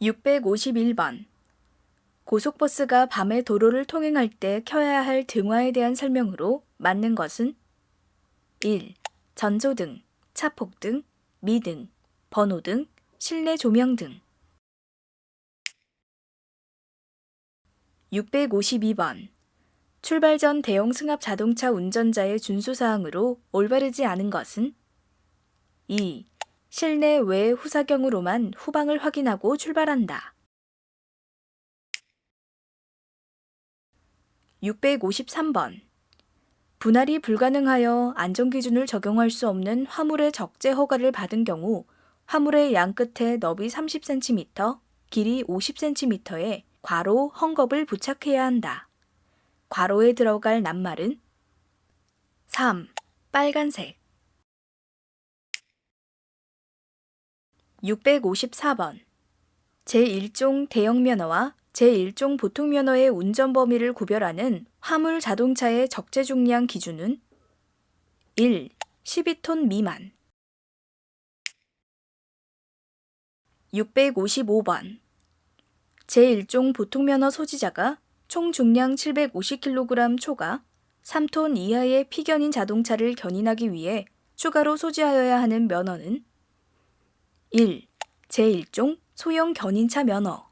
651번. 고속버스가 밤에 도로를 통행할 때 켜야 할 등화에 대한 설명으로 맞는 것은 1. 전조등, 차폭등, 미등, 번호등, 실내 조명등 652번. 출발 전 대형 승합 자동차 운전자의 준수사항으로 올바르지 않은 것은 2. 실내 외 후사경으로만 후방을 확인하고 출발한다. 653번. 분할이 불가능하여 안전기준을 적용할 수 없는 화물의 적재 허가를 받은 경우 화물의 양 끝에 너비 30cm, 길이 50cm에 괄호 헝겊을 부착해야 한다. 괄호에 들어갈 낱말은 3. 빨간색 654번. 제1종 대형 면허와 제1종 보통 면허의 운전 범위를 구별하는 화물 자동차의 적재 중량 기준은 1. 12톤 미만 655번. 제1종 보통 면허 소지자가 총 중량 750kg 초과 3톤 이하의 피견인 자동차를 견인하기 위해 추가로 소지하여야 하는 면허는 1. 제1종 소형 견인차 면허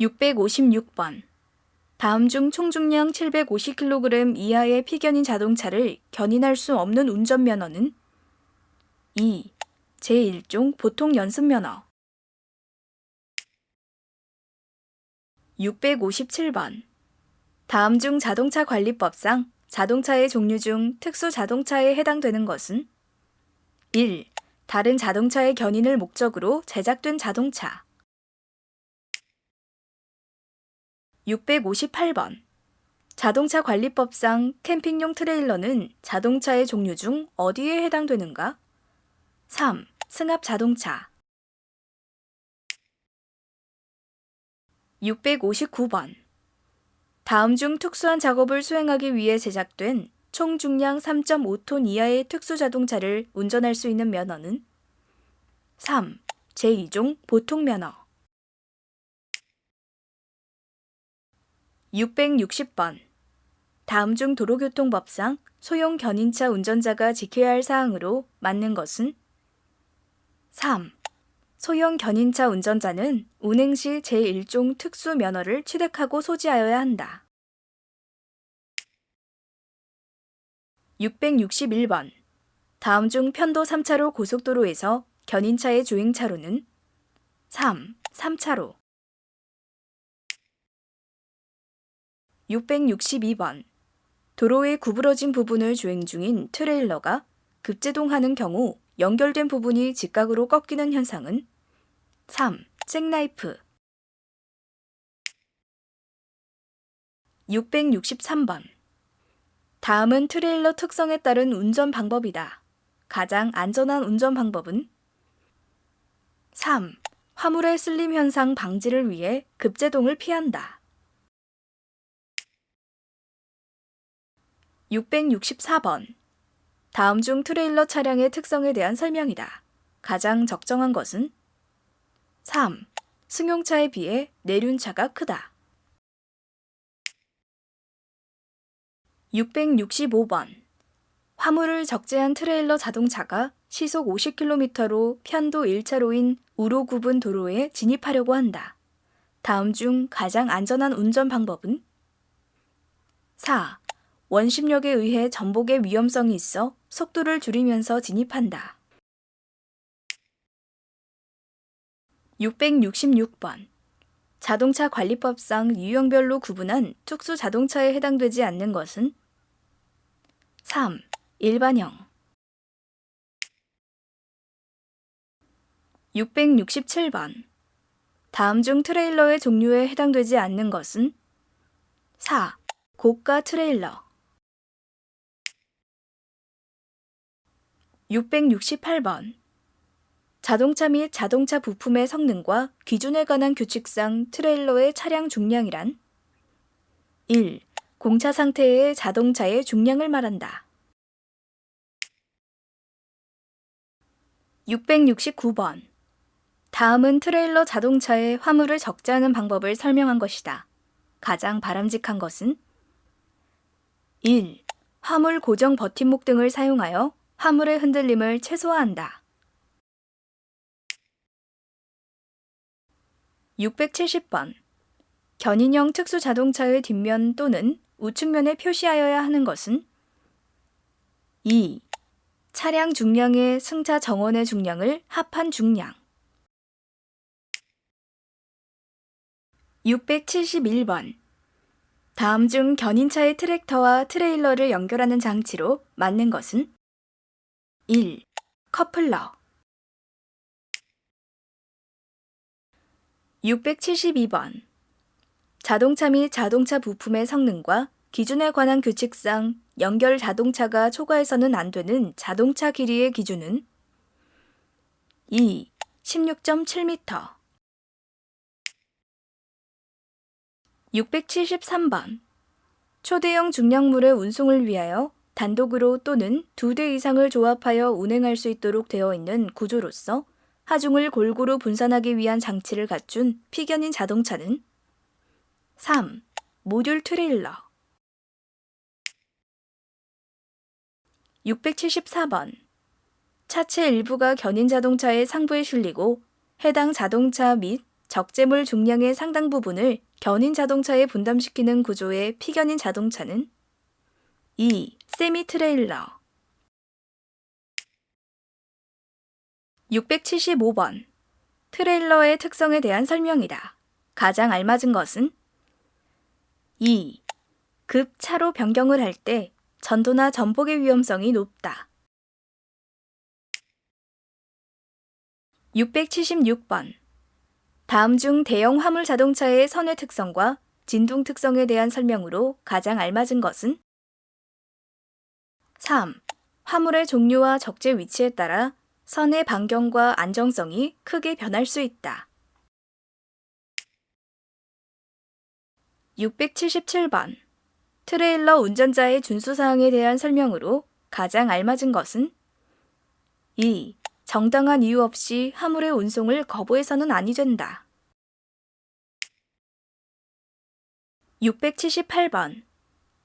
656번. 다음 중 총중량 750kg 이하의 피견인 자동차를 견인할 수 없는 운전면허는 2. 제1종 보통 연습면허 657번. 다음 중 자동차 관리법상 자동차의 종류 중 특수 자동차에 해당되는 것은 1. 다른 자동차의 견인을 목적으로 제작된 자동차 658번. 자동차 관리법상 캠핑용 트레일러는 자동차의 종류 중 어디에 해당되는가? 3. 승합 자동차 659번. 다음 중 특수한 작업을 수행하기 위해 제작된 총 중량 3.5톤 이하의 특수 자동차를 운전할 수 있는 면허는 3. 제2종 보통 면허 660번. 다음 중 도로교통법상 소형 견인차 운전자가 지켜야 할 사항으로 맞는 것은 3. 소형 견인차 운전자는 운행 시 제1종 특수 면허를 취득하고 소지하여야 한다. 661번. 다음 중 편도 3차로 고속도로에서 견인차의 주행차로는 3. 3차로 662번. 도로의 구부러진 부분을 주행 중인 트레일러가 급제동하는 경우 연결된 부분이 직각으로 꺾이는 현상은 3. 잭나이프 663번. 다음은 트레일러 특성에 따른 운전 방법이다. 가장 안전한 운전 방법은 3. 화물의 슬림 현상 방지를 위해 급제동을 피한다. 664번. 다음 중 트레일러 차량의 특성에 대한 설명이다. 가장 적정한 것은 3. 승용차에 비해 내륜차가 크다. 665번. 화물을 적재한 트레일러 자동차가 시속 50km로 편도 1차로인 우로 구분 도로에 진입하려고 한다. 다음 중 가장 안전한 운전 방법은 4. 원심력에 의해 전복의 위험성이 있어 속도를 줄이면서 진입한다. 666번. 자동차 관리법상 유형별로 구분한 특수 자동차에 해당되지 않는 것은 3. 일반형 667번. 다음 중 트레일러의 종류에 해당되지 않는 것은 4. 고가 트레일러 668번. 자동차 및 자동차 부품의 성능과 기준에 관한 규칙상 트레일러의 차량 중량이란 1. 공차 상태의 자동차의 중량을 말한다. 669번. 다음은 트레일러 자동차에 화물을 적재하는 방법을 설명한 것이다. 가장 바람직한 것은 1. 화물 고정 버팀목 등을 사용하여 화물의 흔들림을 최소화한다. 670번. 견인형 특수 자동차의 뒷면 또는 우측면에 표시하여야 하는 것은 2. 차량 중량의 승차 정원의 중량을 합한 중량 671번 다음 중 견인차의 트랙터와 트레일러를 연결하는 장치로 맞는 것은 1. 커플러 672번. 자동차 및 자동차 부품의 성능과 기준에 관한 규칙상 연결 자동차가 초과해서는 안 되는 자동차 길이의 기준은? 2. 16.7m 673번. 초대형 중량물의 운송을 위하여 단독으로 또는 두 대 이상을 조합하여 운행할 수 있도록 되어 있는 구조로서 하중을 골고루 분산하기 위한 장치를 갖춘 피견인 자동차는 3. 모듈 트레일러 674번 차체 일부가 견인 자동차의 상부에 실리고 해당 자동차 및 적재물 중량의 상당 부분을 견인 자동차에 분담시키는 구조의 피견인 자동차는 2. 세미 트레일러 675번 트레일러의 특성에 대한 설명이다. 가장 알맞은 것은 2. 급 차로 변경을 할 때 전도나 전복의 위험성이 높다. 676번 다음 중 대형 화물 자동차의 선의 특성과 진동 특성에 대한 설명으로 가장 알맞은 것은 3. 화물의 종류와 적재 위치에 따라 선의 반경과 안정성이 크게 변할 수 있다. 677번 트레일러 운전자의 준수사항에 대한 설명으로 가장 알맞은 것은 2. 정당한 이유 없이 화물의 운송을 거부해서는 아니 된다. 678번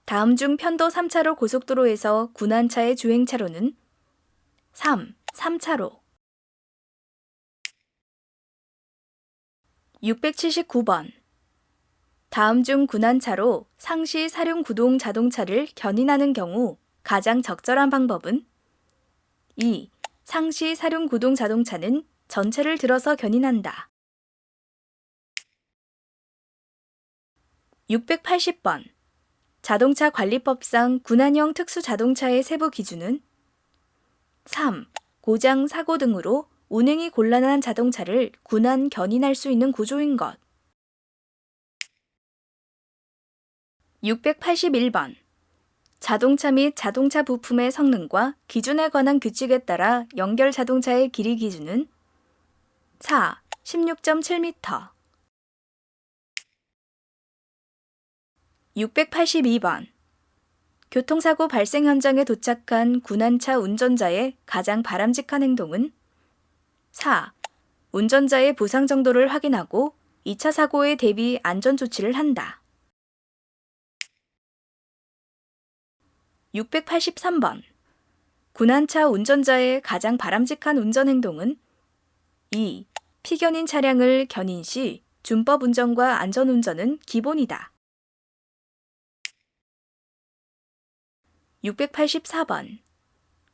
다음 중 편도 3차로 고속도로에서 군안차의 주행차로는 3. 3차로 679번 다음 중 군안차로 상시 사륜 구동 자동차를 견인하는 경우 가장 적절한 방법은 2. 상시 사륜 구동 자동차는 전체를 들어서 견인한다. 680번 자동차 관리법상 군안형 특수 자동차의 세부 기준은 3. 고장, 사고 등으로 운행이 곤란한 자동차를 군안 견인할 수 있는 구조인 것. 681번 자동차 및 자동차 부품의 성능과 기준에 관한 규칙에 따라 연결 자동차의 길이 기준은 4. 16.7m 682번 교통사고 발생 현장에 도착한 군안차 운전자의 가장 바람직한 행동은 4. 운전자의 부상 정도를 확인하고 2차 사고에 대비 안전 조치를 한다. 683번 군안차 운전자의 가장 바람직한 운전 행동은 2. 피견인 차량을 견인 시 준법 운전과 안전 운전은 기본이다. 684번.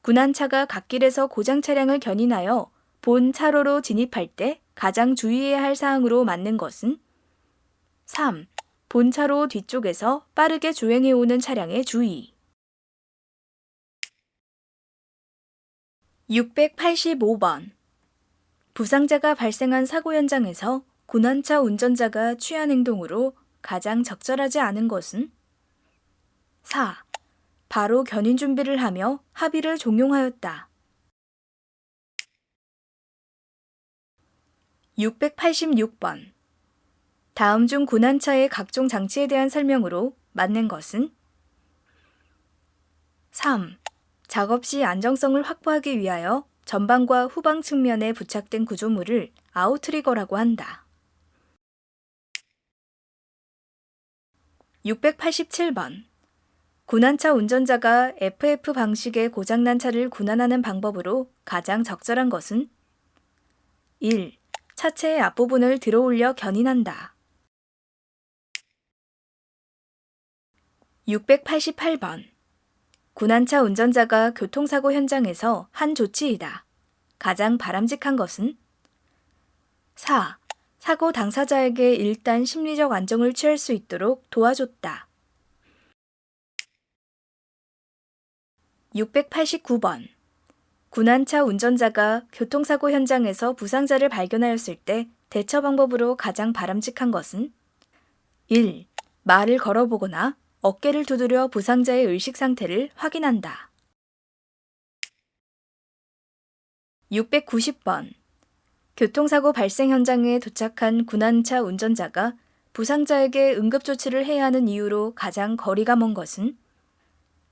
군안차가 갓길에서 고장 차량을 견인하여 본 차로로 진입할 때 가장 주의해야 할 사항으로 맞는 것은? 3. 본차로 뒤쪽에서 빠르게 주행해 오는 차량의 주의. 685번. 부상자가 발생한 사고 현장에서 군안차 운전자가 취한 행동으로 가장 적절하지 않은 것은? 4. 바로 견인 준비를 하며 합의를 종용하였다. 686번 다음 중 군안차의 각종 장치에 대한 설명으로 맞는 것은 3. 작업 시 안정성을 확보하기 위하여 전방과 후방 측면에 부착된 구조물을 아웃트리거라고 한다. 687번. 군안차 운전자가 FF 방식의 고장난 차를 군안하는 방법으로 가장 적절한 것은 1. 차체의 앞부분을 들어 올려 견인한다. 688번. 군안차 운전자가 교통사고 현장에서 한 조치이다. 가장 바람직한 것은 4. 사고 당사자에게 일단 심리적 안정을 취할 수 있도록 도와줬다. 689번. 군안차 운전자가 교통사고 현장에서 부상자를 발견하였을 때 대처 방법으로 가장 바람직한 것은 1. 말을 걸어보거나 어깨를 두드려 부상자의 의식 상태를 확인한다. 690번. 교통사고 발생 현장에 도착한 군안차 운전자가 부상자에게 응급조치를 해야 하는 이유로 가장 거리가 먼 것은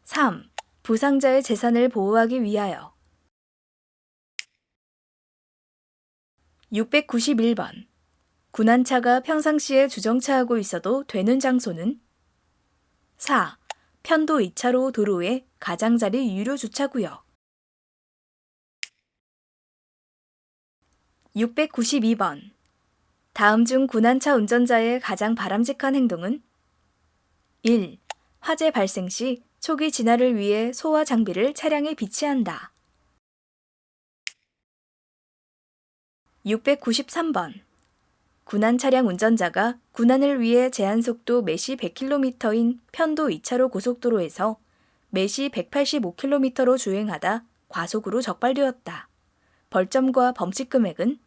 3. 부상자의 재산을 보호하기 위하여 691번. 군안차가 평상시에 주정차하고 있어도 되는 장소는 4. 편도 2차로 도로의 가장자리 유료 주차구역 692번. 다음 중 군안차 운전자의 가장 바람직한 행동은 1. 화재 발생 시 초기 진화를 위해 소화 장비를 차량에 비치한다. 693번. 군안 차량 운전자가 군안을 위해 제한 속도 매시 100km인 편도 2차로 고속도로에서 매시 185km로 주행하다 과속으로 적발되었다. 벌점과 범칙 금액은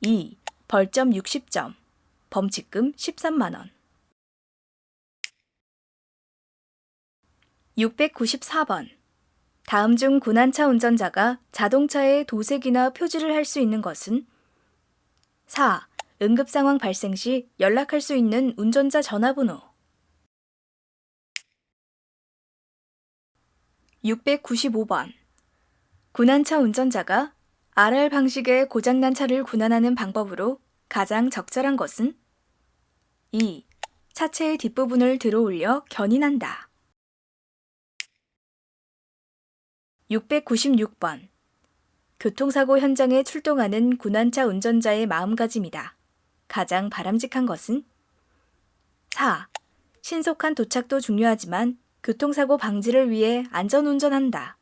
2. 벌점 60점, 범칙금 13만 원. 694번. 다음 중 군안차 운전자가 자동차에 도색이나 표지를 할 수 있는 것은 4. 응급 상황 발생 시 연락할 수 있는 운전자 전화번호 695번. 군안차 운전자가 RR 방식의 고장난 차를 군안하는 방법으로 가장 적절한 것은 2. 차체의 뒷부분을 들어 올려 견인한다. 696번. 교통사고 현장에 출동하는 군안차 운전자의 마음가짐이다. 가장 바람직한 것은 4. 신속한 도착도 중요하지만 교통사고 방지를 위해 안전 운전한다.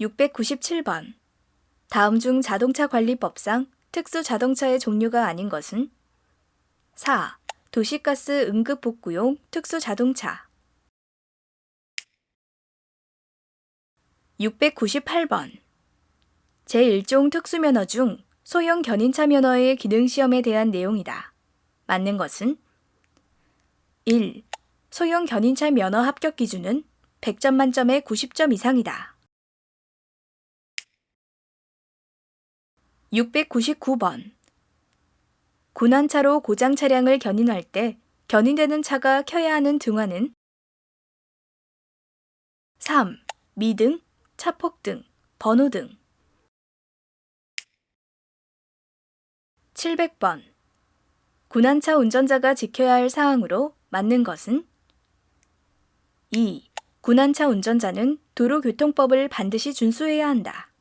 697번. 다음 중 자동차 관리법상 특수 자동차의 종류가 아닌 것은 4. 도시가스 응급복구용 특수 자동차 698번. 제1종 특수면허 중 소형 견인차 면허의 기능시험에 대한 내용이다. 맞는 것은 1. 소형 견인차 면허 합격 기준은 100점 만점에 90점 이상이다. 699번. 군안차로 고장 차량을 견인할 때 견인되는 차가 켜야 하는 등화는 3. 미등, 차폭등, 번호등 700번. 군안차 운전자가 지켜야 할 사항으로 맞는 것은 2. 군안차 운전자는 도로교통법을 반드시 준수해야 한다.